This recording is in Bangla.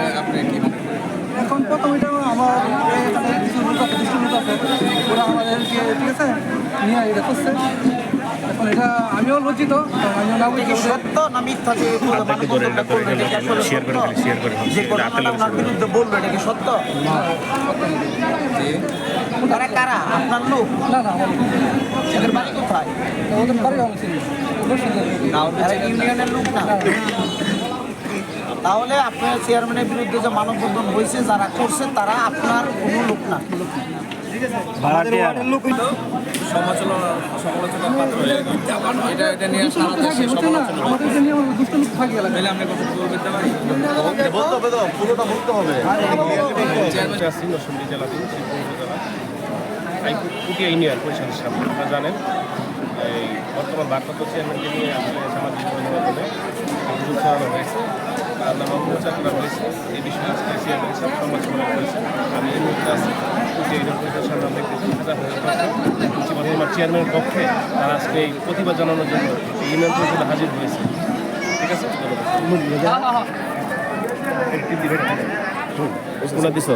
এটা আপনি কি মনে করেন? এখন প্রথম এটা আমার কিছু লোক আছে কিছু লোক আছে ওরা আমাদেরকে ঠিক আছে নিয়ে এটা করছে। এখন এটা আমিও লজ্জিত আমিও না বুঝতে সত্য না মিথ্যা যে মানববন্ধনটা করল এটা কি আসলে সত্য? যে ঘটনাটা ওনার বিরুদ্ধে বলল এটা কি সত্য? তারা কারা? আপনার লোক? না না। বাড়ি কোথায়? ওদের বাড়ি ওদের ইউনিয়নের লোক না। তাহলে আপনার চেয়ারম্যানের বিরুদ্ধে যে মানববন্ধন হয়েছে যারা করছে তারা আপনার কোনো লোক না। ইউনিয়ন পরিষদের সামনে আপনারা জানেন। এই বর্তমান ভারপ্রাপ্ত চেয়ারম্যানকে নিয়ে আসলে সামাজিক ছড়ানো হয়েছে। তার নামে অপপ্রচার করা হয়েছে এই বিষয়ে আজকে চেয়ারম্যান সাহেব সমালোচনা করেছেন আমি এই মুহূর্তে আছি আমরা চেয়ারম্যানের পক্ষে তারা আজকে এই প্রতিবাদ জানানোর জন্য ইউনিয়ন পরিষদে হাজির হয়েছে ঠিক আছে। কোনটা দিছ?